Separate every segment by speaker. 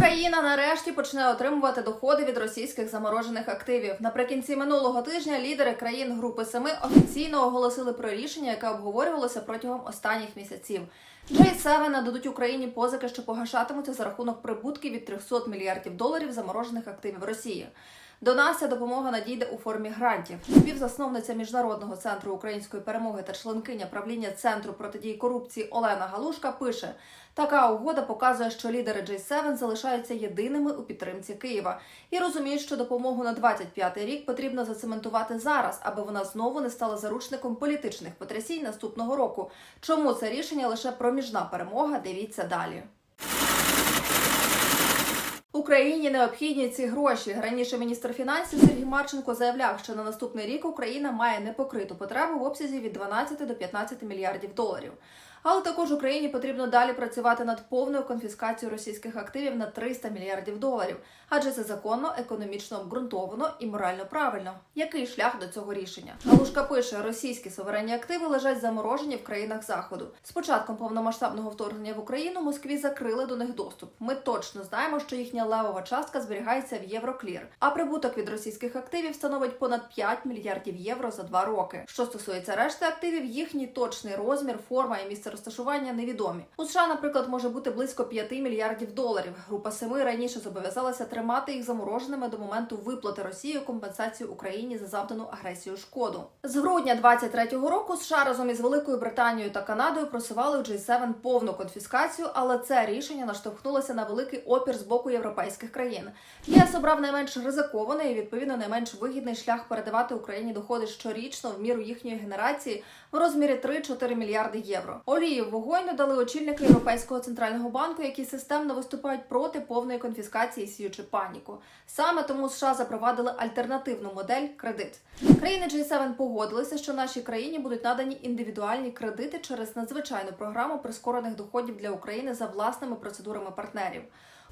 Speaker 1: Україна нарешті почне отримувати доходи від російських заморожених активів. Наприкінці минулого тижня лідери країн Групи Семи офіційно оголосили про рішення, яке обговорювалося протягом останніх місяців. J7 нададуть Україні позики, що погашатимуться за рахунок прибутків від 300 мільярдів доларів заморожених активів Росії. До нас ця допомога надійде у формі грантів. Співзасновниця міжнародного центру української перемоги та членкиня правління центру протидії корупції Олена Галушка пише: така угода показує, що лідери J7 залишаються єдиними у підтримці Києва і розуміють, що допомогу на 25-й рік потрібно зацементувати зараз, аби вона знову не стала заручником політичних потрясінь наступного року. Чому це рішення лише проміжна перемога? Дивіться далі. Україні необхідні ці гроші. Раніше міністр фінансів Сергій Марченко заявляв, що на наступний рік Україна має непокриту потребу в обсязі від 12 до 15 мільярдів доларів. Але також Україні потрібно далі працювати над повною конфіскацією російських активів на 300 мільярдів доларів, адже це законно, економічно обґрунтовано і морально правильно. Який шлях до цього рішення? Галушка пише: російські суверенні активи лежать заморожені в країнах заходу. З початком повномасштабного вторгнення в Україну Москві закрили до них доступ. Ми точно знаємо, що їхня левова частка зберігається в Євроклір, а прибуток від російських активів становить понад 5 мільярдів євро за два роки. Що стосується решти активів, їхній точний розмір, форма і місце розташування невідомі. У США, наприклад, може бути близько 5 мільярдів доларів. Група семи раніше зобов'язалася тримати їх замороженими до моменту виплати Росією компенсацію Україні за завдану агресію шкоду. З грудня 23-го року США разом із Великою Британією та Канадою просували у G7 повну конфіскацію, але це рішення наштовхнулося на великий опір з боку європейських країн. ЄС обрав найменш ризикований і відповідно найменш вигідний шлях передавати Україні доходи щорічно в міру їхньої генерації в розмірі 3-4 мільярди євро. Олії вогонь додали очільники Європейського центрального банку, які системно виступають проти повної конфіскації, сіючи паніку. Саме тому США запровадили альтернативну модель кредит. Країни G7 погодилися, що нашій країні будуть надані індивідуальні кредити через надзвичайну програму прискорених доходів для України за власними процедурами партнерів.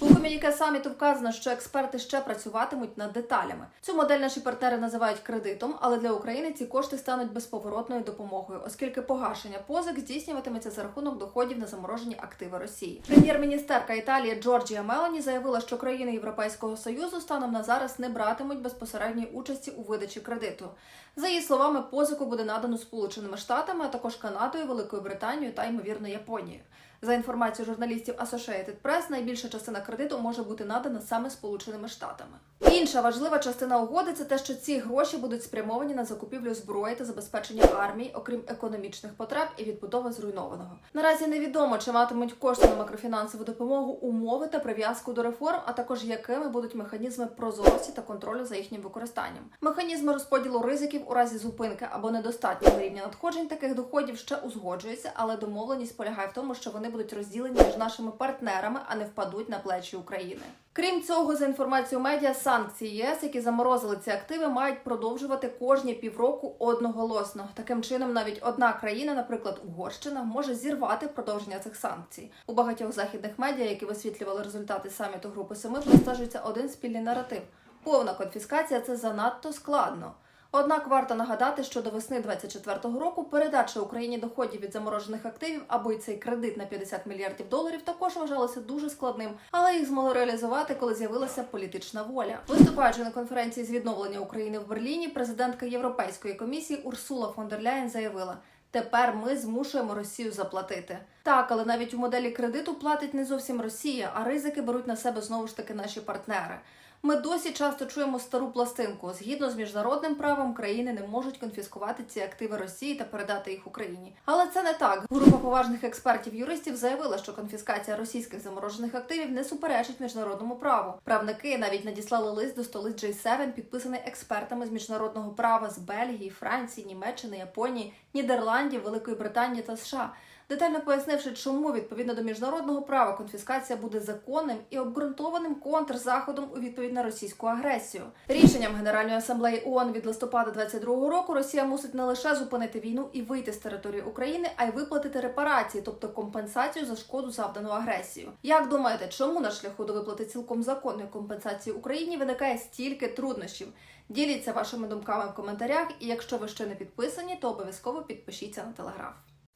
Speaker 1: У комюніке саміту вказано, що експерти ще працюватимуть над деталями. Цю модель наші партнери називають кредитом, але для України ці кошти стануть безповоротною допомогою, оскільки погашення позик здійснюватиметься за рахунок доходів на заморожені активи Росії. Прем'єр-міністерка Італії Джорджія Мелані заявила, що країни Європейського союзу станом на зараз не братимуть безпосередньої участі у видачі кредиту. За її словами, позику буде надано Сполученими Штатами, а також Канадою, Великою Британією та ймовірно Японією. За інформацією журналістів Associated Press, найбільша частина кредиту може бути надана саме Сполученими Штатами. Інша важлива частина угоди це те, що ці гроші будуть спрямовані на закупівлю зброї та забезпечення армії, окрім економічних потреб і відбудови зруйнованого. Наразі невідомо, чи матимуть кошти на макрофінансову допомогу, умови та прив'язку до реформ, а також якими будуть механізми прозорості та контролю за їхнім використанням. Механізми розподілу ризиків у разі зупинки або недостатнього рівня надходжень таких доходів ще узгоджуються, але домовленість полягає в тому, що вони будуть розділені між нашими партнерами, а не впадуть на плечі України. Крім цього, за інформацією медіа, санкції ЄС, які заморозили ці активи, мають продовжувати кожні півроку одноголосно. Таким чином, навіть одна країна, наприклад, Угорщина, може зірвати продовження цих санкцій. У багатьох західних медіа, які висвітлювали результати саміту Групи Семи, простежується один спільний наратив: повна конфіскація це занадто складно. Однак варто нагадати, що до весни 24-го року передача Україні доходів від заморожених активів або й цей кредит на 50 мільярдів доларів також вважалося дуже складним, але їх змогли реалізувати, коли з'явилася політична воля. Виступаючи на конференції з відновлення України в Берліні, президентка Європейської комісії Урсула фон дер Ляєн заявила. Тепер ми змушуємо Росію заплатити. Так, але навіть у моделі кредиту платить не зовсім Росія, а ризики беруть на себе знову ж таки наші партнери. Ми досі часто чуємо стару пластинку. Згідно з міжнародним правом, країни не можуть конфіскувати ці активи Росії та передати їх Україні. Але це не так. Група поважних експертів-юристів заявила, що конфіскація російських заморожених активів не суперечить міжнародному праву. Правники навіть надіслали лист до столиць J7, підписаний експертами з міжнародного права з Бельгії, Франції, Німеччини, Японії, Нідерландів, Великої Британії та США детально пояснивши, чому відповідно до міжнародного права конфіскація буде законним і обґрунтованим контрзаходом у відповідь на російську агресію. Рішенням Генеральної асамблеї ООН від листопада 22-го року Росія мусить не лише зупинити війну і вийти з території України, а й виплатити репарації, тобто компенсацію за шкоду завдану агресію. Як думаєте, чому на шляху до виплати цілком законної компенсації Україні виникає стільки труднощів? Діліться вашими думками в коментарях, і якщо ви ще не підписані, то обов'язково підпишіться на телеграф.